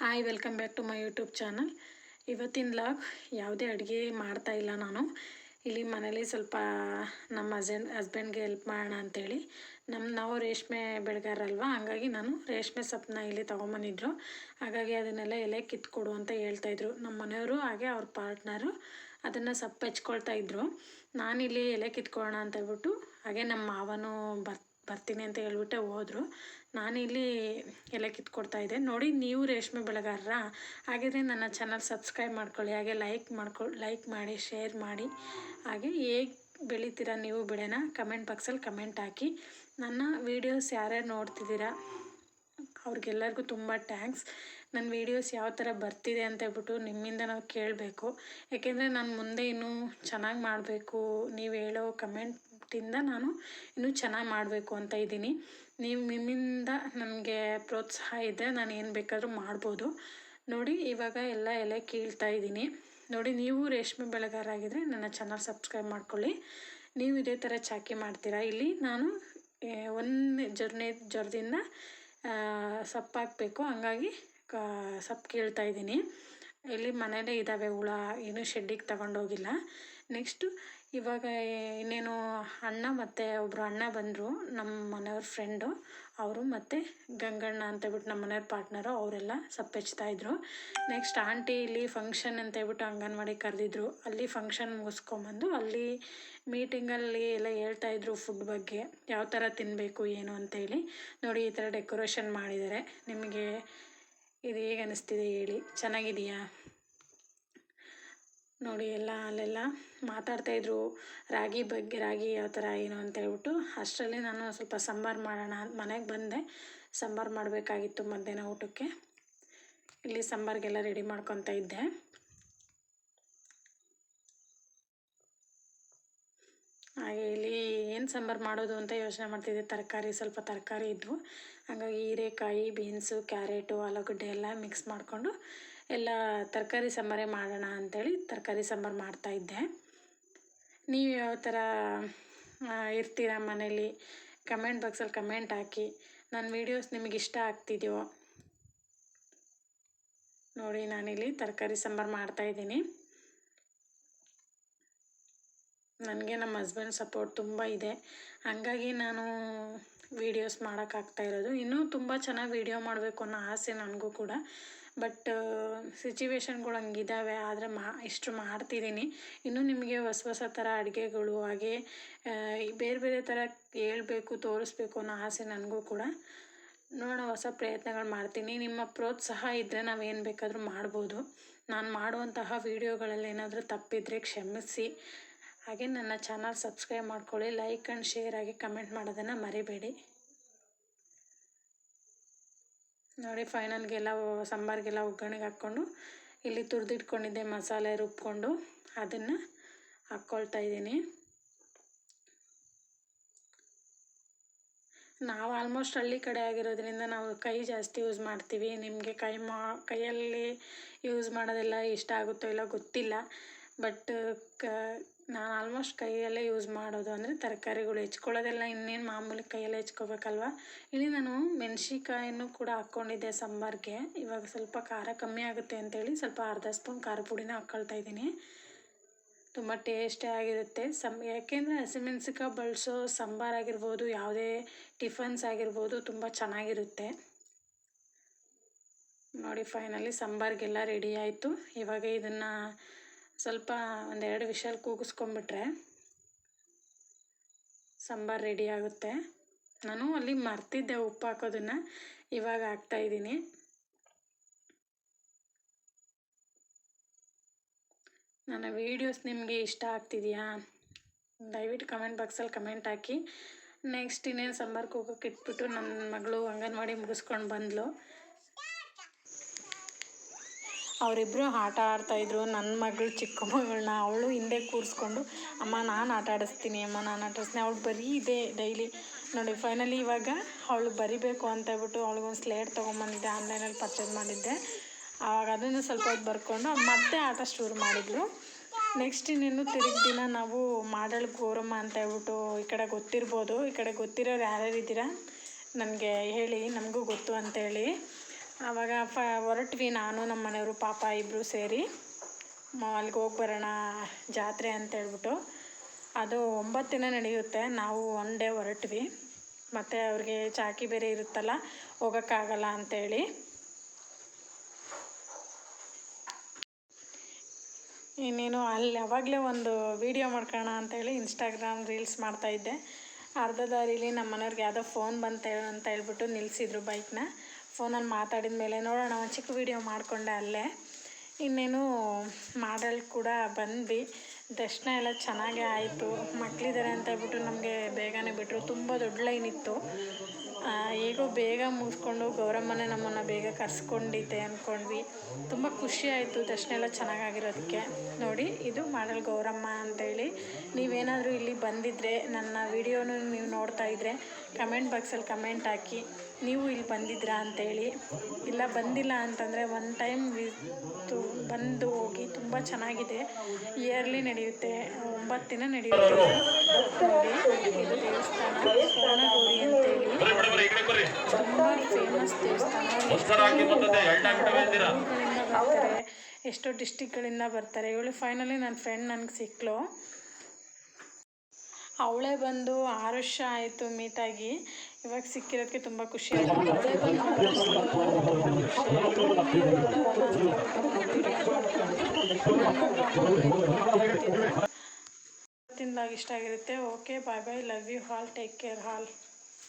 Hi, welcome back to my YouTube channel. ಇವತ್ತಿನ vlog ಯಾವುದೇ ಅಡುಗೆ ಮಾಡ್ತಾ ಇಲ್ಲ ನಾನು. ಇಲ್ಲಿ ಮನೇಲಿ ಸ್ವಲ್ಪ ನಮ್ಮ ಹಸ್ಬೆಂಡ್ ಹಸ್ಬೆಂಡ್ಗೆ ಹೆಲ್ಪ್ ಮಾಡೋಣ ಅಂತೇಳಿ. ನಮ್ಮ ನಾವು ರೇಷ್ಮೆ ಬೆಳೆಗಾರಲ್ವಾ ಹಾಗಾಗಿ ನಾನು ರೇಷ್ಮೆ ಸೊಪ್ಪನ್ನ ಇಲ್ಲಿ ತೊಗೊಂಬಂದಿದ್ರು. ಹಾಗಾಗಿ ಅದನ್ನೆಲ್ಲ ಎಲೆ ಕಿತ್ಕೊಡು ಅಂತ ಹೇಳ್ತಾಯಿದ್ರು ನಮ್ಮ ಮನೆಯವರು ಹಾಗೆ ಅವ್ರ ಪಾರ್ಟ್ನರು ಅದನ್ನು ಸೊಪ್ಪು ಹೆಚ್ಕೊಳ್ತಾ ಇದ್ರು. ನಾನಿಲ್ಲಿ ಎಲೆ ಕಿತ್ಕೊಳ್ಳೋಣ ಅಂತ ಹೇಳ್ಬಿಟ್ಟು ಹಾಗೆ ನಮ್ಮ ಮಾವನು ಬರ್ ಬರ್ತೀನಿ ಅಂತ ಹೇಳ್ಬಿಟ್ಟೆ ಹೋದರು. ನಾನಿಲ್ಲಿ ಎಲ್ಲ ಕಿತ್ಕೊಡ್ತಾ ಇದ್ದೆ. ನೋಡಿ ನೀವು ರೇಷ್ಮೆ ಬೆಳೆಗಾರರ. ಹಾಗಿದ್ರೆ ನನ್ನ ಚಾನಲ್ ಸಬ್ಸ್ಕ್ರೈಬ್ ಮಾಡ್ಕೊಳ್ಳಿ, ಹಾಗೆ ಲೈಕ್ ಮಾಡ್ಕೊಳ್ಳಿ ಲೈಕ್ ಮಾಡಿ ಶೇರ್ ಮಾಡಿ. ಹಾಗೆ ಹೇಗೆ ಬೆಳಿತೀರ ನೀವು ಬೆಳೆನ ಕಮೆಂಟ್ ಬಾಕ್ಸಲ್ಲಿ ಕಮೆಂಟ್ ಹಾಕಿ. ನನ್ನ ವೀಡಿಯೋಸ್ ಯಾರ್ಯಾರು ನೋಡ್ತಿದ್ದೀರಾ? ಅವ್ರಿಗೆಲ್ಲರಿಗೂ ತುಂಬ ಟ್ಯಾಂಕ್ಸ್ ನನ್ನ ವೀಡಿಯೋಸ್ ಯಾವ ಥರ ಬರ್ತಿದೆ ಅಂತ ಹೇಳ್ಬಿಟ್ಟು ನಿಮ್ಮಿಂದ ನಾವು ಕೇಳಬೇಕು. ಯಾಕೆಂದರೆ ನಾನು ಮುಂದೆ ಇನ್ನೂ ಚೆನ್ನಾಗಿ ಮಾಡಬೇಕು. ನೀವು ಹೇಳೋ ಕಮೆಂಟಿಂದ ನಾನು ಇನ್ನೂ ಚೆನ್ನಾಗಿ ಮಾಡಬೇಕು ಅಂತ ಇದ್ದೀನಿ. ನೀವು ನಿಮ್ಮಿಂದ ನನಗೆ ಪ್ರೋತ್ಸಾಹ ಇದ್ದರೆ ನಾನು ಏನು ಬೇಕಾದರೂ ಮಾಡ್ಬೋದು. ನೋಡಿ, ಇವಾಗ ಎಲ್ಲ ಎಲೆ ಕೀಳ್ತಾ ಇದ್ದೀನಿ. ನೋಡಿ, ನೀವು ರೇಷ್ಮೆ ಬೆಳೆಗಾರ ಆಗಿದ್ರೆ ನನ್ನ ಚಾನಲ್ ಸಬ್ಸ್ಕ್ರೈಬ್ ಮಾಡ್ಕೊಳ್ಳಿ. ನೀವು ಇದೇ ಥರ ಚಾಕಿ ಮಾಡ್ತೀರಾ? ಇಲ್ಲಿ ನಾನು ಒಂದು ಜರ್ನೇ, ಜರ್ದಿಂದ ಸಪ್ಪಾಕಬೇಕು. ಹಂಗಾಗಿ, ಕ, ಸಪ್ ಕೀಳ್ತಾ ಇದ್ದೀನಿ. ಇಲ್ಲಿ ಮನೇಲೇ ಇದ್ದಾವೆ ಹುಳ, ಏನು ಶೆಡ್ಡಿಗೆ ತಗೊಂಡೋಗಿಲ್ಲ. ನೆಕ್ಸ್ಟು ಇವಾಗ ಇನ್ನೇನು ಅಣ್ಣ ಮತ್ತು ಒಬ್ಬರು ಅಣ್ಣ ಬಂದರು ನಮ್ಮ ಮನೆಯವ್ರ ಫ್ರೆಂಡು ಅವರು ಮತ್ತು ಗಂಗಣ್ಣ ಅಂತೇಳ್ಬಿಟ್ಟು ನಮ್ಮ ಮನೆಯವ್ರ ಪಾರ್ಟ್ನರು ಅವರೆಲ್ಲ ಸಪ್ಪೆಚ್ತಾ ಹೆಚ್ತಾಯಿದ್ರು ನೆಕ್ಸ್ಟ್ ಆಂಟಿ ಇಲ್ಲಿ ಫಂಕ್ಷನ್ ಅಂತ ಹೇಳ್ಬಿಟ್ಟು ಅಂಗನವಾಡಿ ಕರೆದಿದ್ರು. ಅಲ್ಲಿ ಫಂಕ್ಷನ್ ಮುಗಿಸ್ಕೊಂಬಂದು ಅಲ್ಲಿ ಮೀಟಿಂಗಲ್ಲಿ ಎಲ್ಲ ಹೇಳ್ತಾಯಿದ್ರು ಫುಡ್ ಬಗ್ಗೆ, ಯಾವ ಥರ ತಿನ್ನಬೇಕು ಏನು ಅಂತೇಳಿ ನೋಡಿ ಈ ಥರ ಡೆಕೋರೇಷನ್ ಮಾಡಿದ್ದಾರೆ ನಿಮಗೆ ಇದು ಹೇಗೆ ಅನ್ನಿಸ್ತಿದೆ ಹೇಳಿ. ಚೆನ್ನಾಗಿದೆಯಾ? ನೋಡಿ ಎಲ್ಲ ಅಲ್ಲೆಲ್ಲ ಮಾತಾಡ್ತಾಯಿದ್ರು ರಾಗಿ ಬಗ್ಗೆ, ರಾಗಿ ಯಾವ ಥರ ಏನು ಅಂತ ಹೇಳ್ಬಿಟ್ಟು ಅಷ್ಟರಲ್ಲಿ ನಾನು ಸ್ವಲ್ಪ ಸಾಂಬಾರು ಮಾಡೋಣ ಅಂತ ಮನೆಗೆ ಬಂದೆ. ಸಾಂಬಾರು ಮಾಡಬೇಕಾಗಿತ್ತು ಮಧ್ಯಾಹ್ನ ಊಟಕ್ಕೆ. ಇಲ್ಲಿ ಸಾಂಬಾರಿಗೆಲ್ಲ ರೆಡಿ ಮಾಡ್ಕೊತಾ ಇದ್ದೆ. ಹಾಗೆ ಇಲ್ಲಿ ಏನು ಸಾಂಬಾರು ಮಾಡೋದು ಅಂತ ಯೋಚನೆ ಮಾಡ್ತಿದ್ದೆ. ತರಕಾರಿ, ಸ್ವಲ್ಪ ತರಕಾರಿ ಇದ್ವು. ಹಾಗಾಗಿ ಹೀರೆಕಾಯಿ, ಬೀನ್ಸು, ಕ್ಯಾರೆಟು, ಆಲೂಗಡ್ಡೆ ಎಲ್ಲ ಮಿಕ್ಸ್ ಮಾಡಿಕೊಂಡು ಎಲ್ಲ ತರಕಾರಿ ಸಾಂಬಾರೇ ಮಾಡೋಣ ಅಂಥೇಳಿ ತರಕಾರಿ ಸಾಂಬಾರು ಮಾಡ್ತಾಯಿದ್ದೆ ನೀವು ಯಾವ ಥರ ಇರ್ತೀರ ಮನೇಲಿ? ಕಮೆಂಟ್ ಬಾಕ್ಸಲ್ಲಿ ಕಮೆಂಟ್ ಹಾಕಿ. ನನ್ನ ವೀಡಿಯೋಸ್ ನಿಮಗೆ ಇಷ್ಟ ಆಗ್ತಿದೆಯೋ? ನೋಡಿ, ನಾನಿಲ್ಲಿ ತರಕಾರಿ ಸಾಂಬಾರು ಮಾಡ್ತಾಯಿದ್ದೀನಿ ನನಗೆ ನಮ್ಮ ಹಸ್ಬೆಂಡ್ ಸಪೋರ್ಟ್ ತುಂಬ ಇದೆ. ಹಾಗಾಗಿ ನಾನು ವೀಡಿಯೋಸ್ ಮಾಡೋಕ್ಕಾಗ್ತಾ ಇರೋದು. ಇನ್ನೂ ತುಂಬ ಚೆನ್ನಾಗಿ ವೀಡಿಯೋ ಮಾಡಬೇಕು ಅನ್ನೋ ಆಸೆ ನನಗೂ ಕೂಡ. ಬಟ್ ಸಿಚುವೇಶನ್ಗಳು ಹಂಗಿದ್ದಾವೆ ಆದರೆ ಮಾ ಇಷ್ಟು ಮಾಡ್ತಿದ್ದೀನಿ ಇನ್ನೂ ನಿಮಗೆ ಹೊಸ ಹೊಸ ಥರ ಅಡುಗೆಗಳು, ಹಾಗೆ ಬೇರೆ ಬೇರೆ ಥರ ಹೇಳ್ಬೇಕು, ತೋರಿಸ್ಬೇಕು ಅನ್ನೋ ಆಸೆ ನನಗೂ ಕೂಡ. ನೋಡೋಣ, ಹೊಸ ಪ್ರಯತ್ನಗಳು ಮಾಡ್ತೀನಿ. ನಿಮ್ಮ ಪ್ರೋತ್ಸಾಹ ಇದ್ದರೆ ನಾವು ಏನು ಬೇಕಾದರೂ ಮಾಡ್ಬೋದು. ನಾನು ಮಾಡುವಂತಹ ವೀಡಿಯೋಗಳಲ್ಲಿ ಏನಾದರೂ ತಪ್ಪಿದರೆ ಕ್ಷಮಿಸಿ. ಹಾಗೆ ನನ್ನ ಚಾನಲ್ ಸಬ್ಸ್ಕ್ರೈಬ್ ಮಾಡ್ಕೊಳ್ಳಿ ಲೈಕ್ ಆ್ಯಂಡ್ ಶೇರ್ ಆಗಿ ಕಮೆಂಟ್ ಮಾಡೋದನ್ನು ಮರಿಬೇಡಿ. ನೋಡಿ, ಫೈನಲ್ಗೆಲ್ಲ ಸಾಂಬಾರಿಗೆಲ್ಲ ಒಗ್ಗರಣೆಗೆ ಹಾಕ್ಕೊಂಡು ಇಲ್ಲಿ ತುರಿದಿಟ್ಕೊಂಡಿದ್ದೆ, ಮಸಾಲೆ ರುಬ್ಕೊಂಡು ಅದನ್ನು ಹಾಕ್ಕೊಳ್ತಾ ಇದ್ದೀನಿ. ನಾವು ಆಲ್ಮೋಸ್ಟ್ ಹಳ್ಳಿ ಕಡೆ ಆಗಿರೋದ್ರಿಂದ ನಾವು ಕೈ ಜಾಸ್ತಿ ಯೂಸ್ ಮಾಡ್ತೀವಿ. ನಿಮಗೆ ಕೈ ಮಾ, ಕೈಯಲ್ಲಿ ಯೂಸ್ ಮಾಡೋದೆಲ್ಲ ಇಷ್ಟ ಆಗುತ್ತೋ ಇಲ್ಲ ಗೊತ್ತಿಲ್ಲ. ಬಟ್ ಕ ನಾನು ಆಲ್ಮೋಸ್ಟ್ ಕೈಯಲ್ಲೇ ಯೂಸ್ ಮಾಡೋದು ಅಂದರೆ ತರಕಾರಿಗಳು ಹೆಚ್ಕೊಳ್ಳೋದೆಲ್ಲ ಇನ್ನೇನು ಮಾಮೂಲಿ ಕೈಯಲ್ಲೇ ಹೆಚ್ಕೋಬೇಕಲ್ವ? ಇಲ್ಲಿ ನಾನು ಮೆಣ್ಸಿಕಾಯನ್ನು ಕೂಡ ಹಾಕ್ಕೊಂಡಿದ್ದೆ ಸಾಂಬಾರಿಗೆ ಇವಾಗ ಸ್ವಲ್ಪ ಖಾರ ಕಮ್ಮಿ ಆಗುತ್ತೆ ಅಂತೇಳಿ ಸ್ವಲ್ಪ ಅರ್ಧ ಸ್ಪೂನ್ ಖಾರ ಪುಡಿನ ಹಾಕ್ಕೊಳ್ತಾ ಇದ್ದೀನಿ. ತುಂಬ ಟೇಸ್ಟೇ ಆಗಿರುತ್ತೆ. ಸಂ ಯಾಕೆಂದರೆ ಹಸಿಮೆಣ್ಸಿಕಾಯಿ ಬಳಸೋ ಸಾಂಬಾರಾಗಿರ್ಬೋದು ಯಾವುದೇ ಟಿಫನ್ಸ್ ಆಗಿರ್ಬೋದು ತುಂಬ ಚೆನ್ನಾಗಿರುತ್ತೆ. ನೋಡಿ ಫೈನಲಿ ಸಾಂಬಾರಿಗೆಲ್ಲ ರೆಡಿ ಆಯಿತು. ಇವಾಗ ಇದನ್ನು ಸ್ವಲ್ಪ ಒಂದೆರಡು ವಿಷಲ್ ಕೂಗಿಸ್ಕೊಂಬಿಟ್ರೆ ಸಾಂಬಾರು ರೆಡಿ ಆಗುತ್ತೆ. ನಾನು ಅಲ್ಲಿ ಮರ್ತಿದ್ದೆ ಉಪ್ಪು ಹಾಕೋದನ್ನು. ಇವಾಗ ಹಾಕ್ತಾಯಿದ್ದೀನಿ ನನ್ನ ವೀಡಿಯೋಸ್ ನಿಮಗೆ ಇಷ್ಟ ಆಗ್ತಿದೆಯಾ? ದಯವಿಟ್ಟು ಕಮೆಂಟ್ ಬಾಕ್ಸಲ್ಲಿ ಕಮೆಂಟ್ ಹಾಕಿ. ನೆಕ್ಸ್ಟ್ ಇನ್ನೇನು ಸಾಂಬಾರು ಕೂಗೋಕೆ ಇಟ್ಬಿಟ್ಟು ನನ್ನ ಮಗಳು ಅಂಗನವಾಡಿ ಮುಗಿಸ್ಕೊಂಡು ಬಂದಳು ಅವರಿಬ್ಬರು ಆಟ ಆಡ್ತಾಯಿದ್ರು ನನ್ನ ಮಗಳು, ಚಿಕ್ಕ ಮಗಳನ್ನ ಅವಳು ಹಿಂದೆ ಕೂರಿಸ್ಕೊಂಡು, ಅಮ್ಮ, ನಾನು ಆಟ ಆಡಿಸ್ತೀನಿ, ಅಮ್ಮ, ನಾನು ಆಟ ಆಡಿಸ್ತೀನಿ. ಅವಳು ಬರೀ ಇದೆ ಡೈಲಿ. ನೋಡಿ ಫೈನಲಿ ಇವಾಗ ಅವಳು ಬರಿಬೇಕು ಅಂತ ಹೇಳ್ಬಿಟ್ಟು ಅವಳಿಗೊಂದು ಸ್ಲೇಟ್ ತೊಗೊಂಬಂದಿದ್ದೆ, ಆನ್ಲೈನಲ್ಲಿ ಪರ್ಚೇಸ್ ಮಾಡಿದ್ದೆ. ಆವಾಗ ಅದನ್ನು ಸ್ವಲ್ಪ ಹೊತ್ತು ಬರ್ಕೊಂಡು ಮತ್ತೆ ಆಟ ಶುರು ಮಾಡಿದ್ರು. ನೆಕ್ಸ್ಟ್ ಇನ್ನೇನು ತಿರುಗಿ ದಿನ ನಾವು ಮಾಡಲ್ ಗೋರಮ್ಮ ಅಂತ ಹೇಳ್ಬಿಟ್ಟು ಈ ಕಡೆ ಗೊತ್ತಿರ್ಬೋದು. ಈ ಕಡೆ ಗೊತ್ತಿರೋರು ಯಾರ್ಯಾರು ಇದ್ದೀರಾ ನನಗೆ ಹೇಳಿ, ನಮಗೂ ಗೊತ್ತು ಅಂತೇಳಿ ಆವಾಗ ಫ, ಹೊರಟ್ವಿ ನಾನು ನಮ್ಮ ಮನೆಯವರು, ಪಾಪ ಇಬ್ಬರು ಸೇರಿ. ಅಲ್ಲಿಗೆ ಹೋಗಿ ಬರೋಣ ಜಾತ್ರೆ ಅಂತ ಹೇಳ್ಬಿಟ್ಟು. ಅದು ಒಂಬತ್ತು ದಿನ ನಡೆಯುತ್ತೆ. ನಾವು ಒನ್ ಡೇ ಹೊರಟ್ವಿ. ಮತ್ತು ಅವ್ರಿಗೆ ಚಾಕಿ ಬೇರೆ ಇರುತ್ತಲ್ಲ, ಹೋಗೋಕ್ಕಾಗಲ್ಲ ಅಂತೇಳಿ. ಇನ್ನೇನು ಅಲ್ಲಿ ಯಾವಾಗಲೇ ಒಂದು ವೀಡಿಯೋ ಮಾಡ್ಕೋಣ ಅಂತೇಳಿ ಇನ್ಸ್ಟಾಗ್ರಾಮ್ ರೀಲ್ಸ್ ಮಾಡ್ತಾಯಿದ್ದೆ ಅರ್ಧ ದಾರಿಲಿ ನಮ್ಮ ಮನೆಯವ್ರಿಗೆ ಯಾವುದೋ ಫೋನ್ ಬಂತ, ಅಂತ ಹೇಳ್ಬಿಟ್ಟು ನಿಲ್ಲಿಸಿದ್ರು ಬೈಕ್ನ ಫೋನಲ್ಲಿ ಮಾತಾಡಿದ ಮೇಲೆ ನೋಡೋಣ, ಒಂದು ಚಿಕ್ಕ ವೀಡಿಯೋ ಮಾಡಿಕೊಂಡೆ ಅಲ್ಲೇ. ಇನ್ನೇನು ಮಾಡಲ್ ಕೂಡ ಬಂದ್ವಿ. ದರ್ಶನ ಎಲ್ಲ ಚೆನ್ನಾಗೇ ಆಯಿತು. ಮಕ್ಕಳಿದ್ದಾರೆ ಅಂತ ಹೇಳ್ಬಿಟ್ಟು ನಮಗೆ ಬೇಗನೆ ಬಿಟ್ಟರು ತುಂಬ ದೊಡ್ಡ ಲೈನ್ ಇತ್ತು. ಹೇಗೋ ಬೇಗ ಮುಗಿಸ್ಕೊಂಡು ಗೌರಮ್ಮನೇ ನಮ್ಮನ್ನು ಬೇಗ ಕರ್ಸ್ಕೊಂಡಿದ್ದೆ ಅಂದ್ಕೊಂಡ್ವಿ ತುಂಬ ಖುಷಿ ಆಯಿತು ದರ್ಶನ ಎಲ್ಲ ಚೆನ್ನಾಗಾಗಿರೋದಕ್ಕೆ. ನೋಡಿ, ಇದು ಮಾಡಲ್ ಗೌರಮ್ಮ ಅಂತೇಳಿ. ನೀವೇನಾದರೂ ಇಲ್ಲಿ ಬಂದಿದ್ದರೆ ನನ್ನ ವಿಡಿಯೋನು ನೀವು ನೋಡ್ತಾ ಇದ್ದರೆ ಕಮೆಂಟ್ ಬಾಕ್ಸಲ್ಲಿ ಕಮೆಂಟ್ ಹಾಕಿ. ನೀವು ಇಲ್ಲಿ ಬಂದಿದ್ರಾ ಅಂತೇಳಿ. ಇಲ್ಲ ಬಂದಿಲ್ಲ ಅಂತಂದರೆ ಒನ್ ಟೈಮ್ ವಿತ್ತು ಬಂದು ಹೋಗಿ ತುಂಬ ಚೆನ್ನಾಗಿದೆ. ಇಯರ್ಲಿ ನಡೆಯುತ್ತೆ ಒಂಬತ್ತು ದಿನ ನಡೆಯುತ್ತೆ. ನೋಡಿ ಇದು ದೇವಸ್ಥಾನ ಸ್ವರ್ಣಗೌರಿ ಅಂತೇಳಿ. ತುಂಬ ಫೇಮಸ್ ದೇವಸ್ಥಾನ. ಬರ್ತಾರೆ ಎಷ್ಟೋ ಡಿಸ್ಟಿಕ್ಗಳಿಂದ ಬರ್ತಾರೆ. ಇವಳು ಫೈನಲಿ ನನ್ನ ಫ್ರೆಂಡ್ ನನಗೆ ಸಿಕ್ಕಲು ಅವಳೇ ಬಂದು ಆರು ವರ್ಷ ಆಯಿತು ಮೀಟಾಗಿ ಇವಾಗ ಸಿಕ್ಕಿರೋದಕ್ಕೆ ತುಂಬ ಖುಷಿ ಆಗುತ್ತೆ ಇಷ್ಟ ಆಗಿರುತ್ತೆ. Okay bye bye love you all take care all